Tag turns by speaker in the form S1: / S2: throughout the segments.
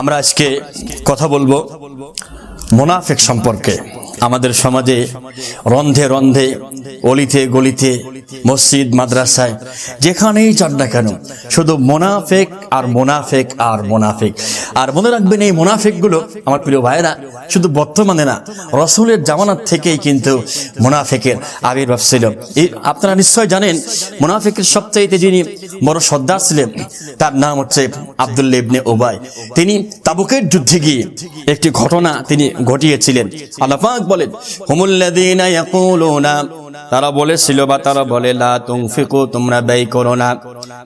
S1: আমরা আজকে কথা বলব মোনাফেক সম্পর্কে। আমাদের সমাজে রন্ধে রন্ধে অলিতে গলিতে, মসজিদ, মাদ্রাসায়, যেখানেই যান না কেন, শুধু মোনাফেক আর মোনাফেক আর মোনাফেক। আর মনে রাখবেন এই মোনাফেকগুলো, আমার প্রিয় ভাইরা শুধু বর্তমানে না, রসুলের জামানার থেকেই কিন্তু মোনাফেকের আবির্ভাব ছিল। এই আপনারা নিশ্চয় জানেন, মোনাফেকের সবচাইতে যিনি বড় সর্দার ছিলেন, তার নাম হচ্ছে আবদুল্লা ইবনে ওবাই তিনি তাবুকের যুদ্ধে গিয়ে একটি ঘটনা তিনি ঘটিয়েছিলেন। আল্লাহ বলেন ইয়াকুলুনা তারা বলেছিল বা তারা বলে, লা তুনফিকু, তোমরা ব্যয় করো না।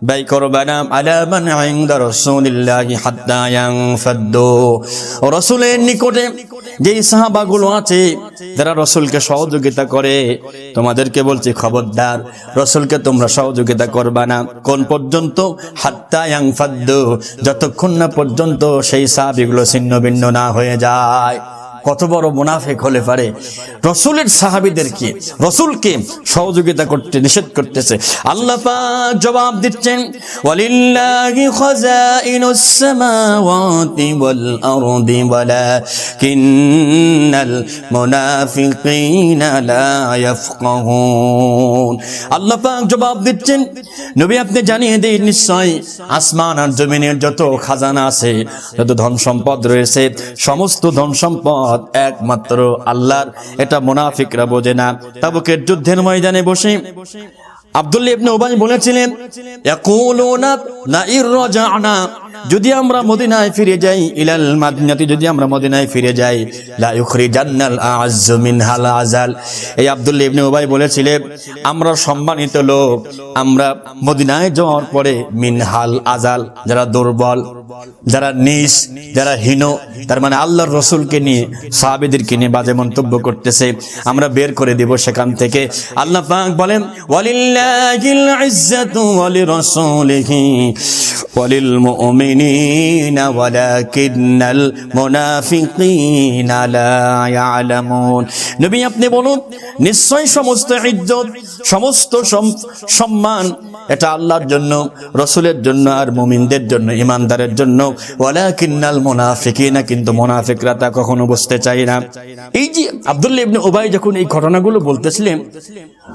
S1: ব্যয় করবে না আলা মান ইনদা রাসূলিল্লাহি হাত্তা ইয়ানফাদ্দু। রাসূলের নিকটে যেই সাহাবাগুলো আছে, যারা রসুলকে সহযোগিতা করে, তোমাদেরকে বলছি, খবরদার, রসুলকে তোমরা সহযোগিতা করবা না। কোন পর্যন্ত? হাত্তা ইয়াংফাদ্দু যতক্ষণ না পর্যন্ত সেই সাহাবিগুলো ছিন্ন ভিন্ন না হয়ে যায়। কত বড় মুনাফেক হলে পারে? রসুলের সাহাবিদেরকে রসুলকে সহযোগিতা করতে, নিষেধ করতেছে? আল্লাহ জবাব দিচ্ছেন, ওয়ালিল্লাহি খাযাইনুস সামাওয়াতি ওয়াল আরদি ওয়ালাকিন্নাল মুনাফিকিনা লা ইয়াফকাহুন। আল্লাহ জবাব দিচ্ছেন, নবী, আপনি জানিয়ে দিন নিশ্চয় আসমান আর জমিনের যত খাজানা আছে, যত ধন সম্পদ রয়েছে, সমস্ত ধন সম্পদ একমাত্র আল্লাহর। এটা মোনাফিকরা বোঝে না। তাবুকের যুদ্ধের ময়দানে বসে উবাই বলেছিলেন যদি আমরা মদিনায় ফিরে যাই যদি আমরা মদিনায় ফিরে যাই মিনহাল এই উবাই বলেছিলেন, আমরা সম্মানিত লোক, আমরা মদিনায় যাওয়ার পরে মিনহাল আজাল যারা দুর্বল যারা নিস যারা হীন, তার মানে আল্লাহর রসুলকে নিয়ে, সাহাবেদেরকে নিয়ে বাজে মন্তব্য করতেছে, আমরা বের করে দেব সেখান থেকে। আল্লাহ পাক বলেন আপনি বলুন সমস্ত সম্মান, এটা আল্লাহর জন্য, রসুলের জন্য আর মুমিনদের জন্য, ইমানদারের জন্য। কিন্তু মুনাফিকরা তা কখনো বুঝতে চাই না। এই যে আব্দুল্লাহ ইবনে উবাই যখন এই ঘটনাগুলো বলতেছিলেন,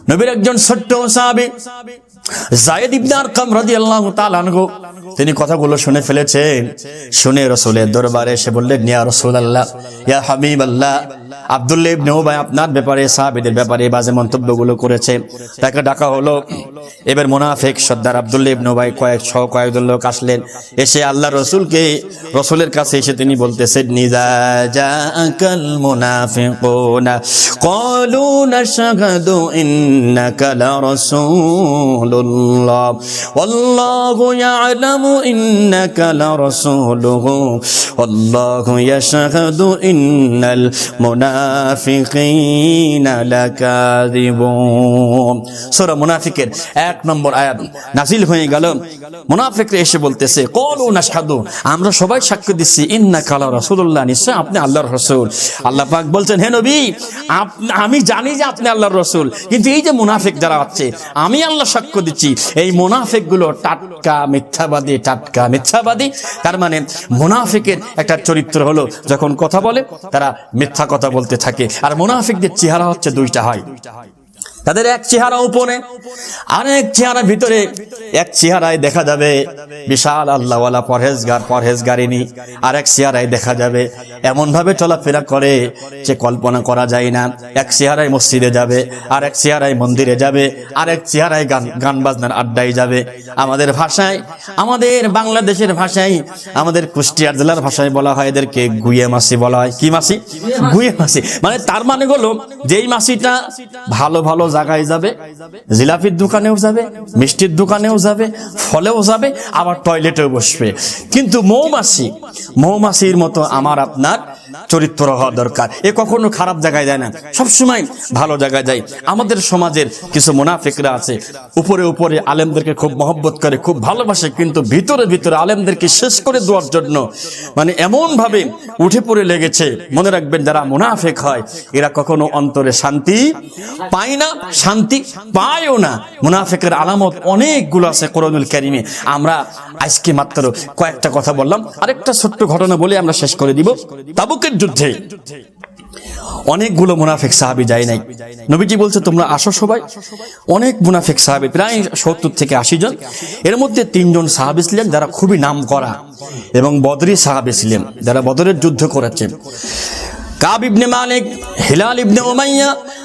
S1: নবীর একজন ছোট্ট জায়েদ ইবনে আরকাম রাদিয়াল্লাহু তাআলা আনহু, তিনি কথাগুলো শুনে ফেলেছেন শুনে রসুলের দরবারে এসে বললেন, ইয়া রাসূলুল্লাহ, ইয়া হাবিবাল্লাহ, আব্দুল্লাহ ইবনে উবাই আপনার ব্যাপারে, সাহাবীদের ব্যাপারে বাজে মন্তব্যগুলো করেছে। তাকে ডাকা হলো। এবার মুনাফিক সর্দার আব্দুল্লাহ ইবনে উবাই কয়েক, সহ কয়েকজন লোক আসলেন। এসে আল্লাহ রসুলকে, রসুলের কাছে এসে তিনি বলতেছেন নিজা জাকাল মুনাফিকুনা, ক্বালু নাশহাদু ইন্নাকা লা ওয়াল্লাহু ইয়ালামু ইন্নাকা লা রাসূলুহু ওয়াল্লাহু ইয়াশহাদু ইন্নাল মুনাফিকিনা লাকাযিবুন। সূরা মুনাফিকের এক নম্বর আয়াত নাজিল হয়ে গেল। মুনাফিকরা এসে বলতেছে, কলু নাশহাদু, আমরা সবাই সাক্ষ্য দিচ্ছি, ইন্নাকা লা রাসূলুল্লাহ নিশ্চয় আপনি আল্লাহর রাসূল। আল্লাহ পাক বলছেন, হে নবী আমি জানি যে আপনি আল্লাহর রাসূল, কিন্তু এই যে মুনাফিক যারা আছে, আমি আল্লাহ সাক্ষ্য দিচ্ছি। এই মোনাফেকগুলো টাটকা মিথ্যাবাদী টাটকা মিথ্যাবাদী। তার মানে মোনাফেকের একটা চরিত্র হলো যখন কথা বলে, তারা মিথ্যা কথা বলতে থাকে। আর মোনাফেকদের চেহারা হচ্ছে দুইটা হয়। তাদের এক চেহারা উপরে আর এক চেহারা ভিতরে, এক চেহারায় দেখা যাবে বিশাল আল্লাহওয়ালা পরহেজগার পরহেজগারিনী আর এক চেহারায় দেখা যাবে এমন ভাবে চলাফেরা করে যে কল্পনা করা যায় না। এক চেহারায় মসজিদে যাবে আর এক চেহারায় মন্দিরে যাবে আর এক চেহারায় গান গান বাজনার আড্ডায় যাবে। আমাদের ভাষায়, আমাদের বাংলাদেশের ভাষায়, আমাদের কুষ্টিয়ার জেলার ভাষায় বলা হয় এদেরকে গুয়ে মাসি বলা হয়। কি মাসি? গুয়ে মাসি। মানে তার মানে হলো, যেই মাসিটা ভালো ভালো জায়গায় যাবে, জিলাপির দোকানেও যাবে, মিষ্টির দোকানেও যাবে, ফলেও যাবে, আবার টয়লেটেও বসবে। কিন্তু মৌমাছি, মৌমাছির মতো আমার আপনার চরিত্র হওয়া দরকার। এ কখনো খারাপ জায়গায় যায় না। সবসময় ভালো জায়গায় যায় আমাদের সমাজের কিছু মুনাফিকরা আছে। উপরে উপরে আলেমদেরকে খুব মহব্বত করে, খুব ভালোবাসে, কিন্তু ভিতরে ভিতরে আলেমদেরকে শেষ করে দেওয়ার জন্য মানে এমন ভাবে উঠে পড়ে লেগেছে। মনে রাখবেন যারা মুনাফিক হয়, এরা কখনো অন্তরে শান্তি পায় না, শান্তি পায়ও না। মুনাফিকের আলামত অনেকগুলো আছে কোরআনুল কারিমে। আমরা আজকে মাত্র কয়েকটা কথা বললাম। আরেকটা ছোট্ট ঘটনা বলে আমরা শেষ করে দিব। তাবুকের যুদ্ধে। অনেকগুলো মুনাফেক সাহাবি যায় নাই। নবীজি বলছে, তোমরা আসো সবাই। অনেক মুনাফেক সাহাবি, প্রায় সত্তর থেকে আশি জন। এর মধ্যে তিনজন সাহাবি ছিলেন যারা খুবই নাম করা এবং বদরি সাহাবি ছিলেন, যারা বদরের যুদ্ধ করেছেন কাব ইবনে মালিক, হিলাল ইবনে উমাইয়া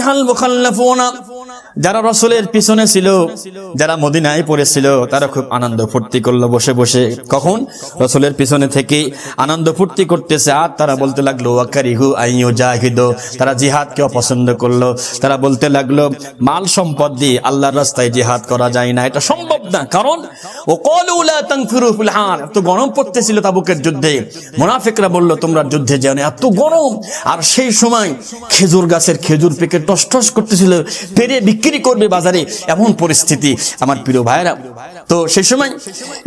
S1: ফারিহাল মুখাল্লাফুনা যারা রসুলের পিছনে ছিল, যারা মদিনায় পড়েছিল, তারা খুব আনন্দ ফুর্তি করল বসে বসে। কখন? রসুলের পিছনে থেকে আনন্দ ফুর্তি করতেছে। আর তারা বলতে লাগল, ওয়াকারিহু আইয়ু জাহিদ তারা অপছন্দ করল। তারা বলতে লাগল, মাল সম্পদ দিয়ে আল্লাহর রাস্তায় জিহাদ করা যায় না। এটা সম্ভব না। কারণ ও কলুলা তাংফিরু হার এত গরম পড়তেছিল তাবুকের যুদ্ধে। মুনাফিকরা বলল, তোমরা যুদ্ধে যাও এত গরম। আর সেই সময় খেজুর গাছের খেজুর পেকে টস টস করতেছিল। পেরে বিক্রি করবে বাজারে এমন পরিস্থিতি আমার প্রিয় ভাইরা তো সেই সময়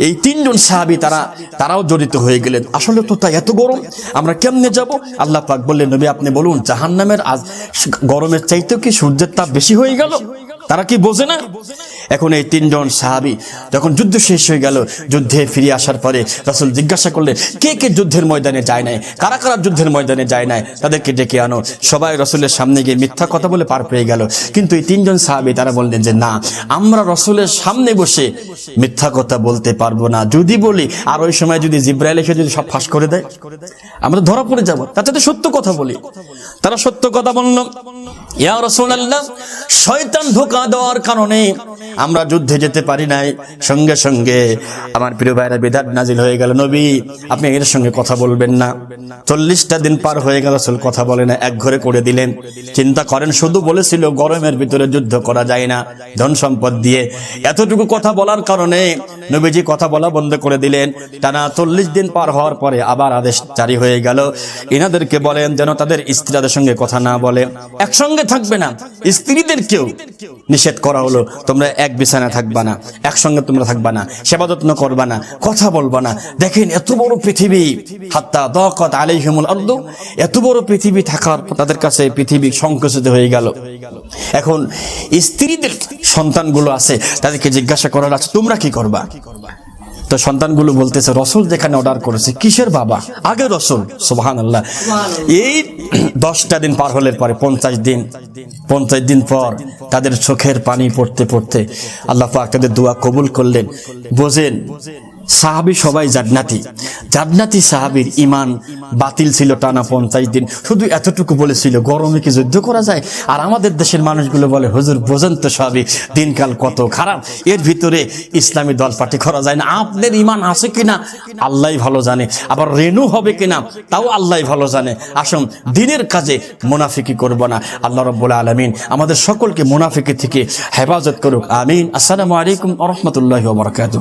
S1: এই তিনজন সাহাবি তারা, তারাও জড়িত হয়ে গেলেন। আসলে তো তা এত গরম, আমরা কেমনে যাব? আল্লাহ পাক বললেন, নবী আপনি বলুন, জাহান্নামের আজ গরমের চাইতেও কি সূর্যের তাপ বেশি হয়ে গেল? তারা কি বোঝে না? এখন এই তিনজন সাহাবি যখন যুদ্ধ শেষ হয়ে গেল, যুদ্ধে ফিরে আসার পরে রাসুল জিজ্ঞাসা করলেন, কে কে যুদ্ধের ময়দানে যায় নাই? কারা কারা যুদ্ধের ময়দানে যায় নাই? তাদেরকে ডেকে আনো। সবাই রসুলের সামনে গিয়ে মিথ্যা কথা বলে পার পেয়ে গেল। কিন্তু এই তিনজন সাহাবি তারা বললেন যে, না, আমরা রসুলের সামনে বসে মিথ্যা কথা বলতে পারব না। যদি বলি, আর ওই সময় যদি জিব্রাইল এসে যদি সব ফাঁস করে দেয়, আমরা ধরা পড়ে যাব। তার সাথে সত্য কথা বলি। তারা সত্য কথা বলল, ইয়া রসুল্লাহ শয়তান ধোকা দেওয়ার কারণে আমরা যুদ্ধে যেতে পারি নাই। সঙ্গে সঙ্গে আমার প্রিয় ভাইরা বিধান নাজিল হয়ে গেল। নবী, আপনি এর সঙ্গে কথা বলবেন না। চল্লিশটা দিন পার হয়ে গেল, আসল কথা বলে না, এক ঘরে করে দিলেন। চিন্তা করেন, শুধু বলেছিল গরমের ভিতরে যুদ্ধ করা যায় না, ধন সম্পদ দিয়ে। এতটুকু কথা বলার কারণে নবীজি কথা বলা বন্ধ করে দিলেন। টানা চল্লিশ দিন পার হওয়ার পরে আবার আদেশ জারি হয়ে গেল। এনাদেরকে বলেন, যেন তাদের স্ত্রীদের সঙ্গে কথা না বলে। একসঙ্গে থাকবে না স্ত্রীদেরকেও নিষেধ করা হলো। তোমরা এক বিছানা থাকবা না, একসঙ্গে তোমরা থাকবা না, সেবা যত্ন করবা না, কথা বলবা না। দেখেন এত বড় পৃথিবী। হাত্তা দকত আলাইহিমুল আরদ। এত বড় পৃথিবী থাকার তাদের কাছে পৃথিবী সংকুচিত হয়ে গেল। এখন স্ত্রীদের সন্তানগুলো আছে, তাদেরকে জিজ্ঞাসা করার আছে, তোমরা কি করবা? তো সন্তানগুলো বলতেছে, রসুল যেখানে অর্ডার করেছে, কিসের বাবা? আগে রসুল। সুবাহান আল্লাহ এই দশটা দিন পার হলের পরে, পঞ্চাশ দিন পঞ্চাশ দিন পর তাদের চোখের পানি পড়তে পড়তে আল্লাহ তাদের দোয়া কবুল করলেন। বোঝেন সাহাবি সবাই জান্নাতি। জান্নাতি সাহাবির ইমান বাতিল ছিল টানা পঞ্চাশ দিন। শুধু এতটুকু বলেছিল, গরমে কি যুদ্ধ করা যায়? আর আমাদের দেশের মানুষগুলো বলে, হুজুর, বোঝেন তো সবই, দিনকাল কত খারাপ। এর ভিতরে ইসলামী দল পার্টি করা যায় না। আপনার ইমান আছে কিনা? আল্লাহ ভালো জানে। আবার রেনু হবে কিনা? তাও আল্লাহ ভালো জানে। আসুন, দিনের কাজে মুনাফিকি করব না। আল্লাহ রব্বুল আলমিন আমাদের সকলকে মুনাফিকি থেকে হেফাজত করুক। আমিন। আসসালামু আলাইকুম রহমতুল্লাহ বরকাত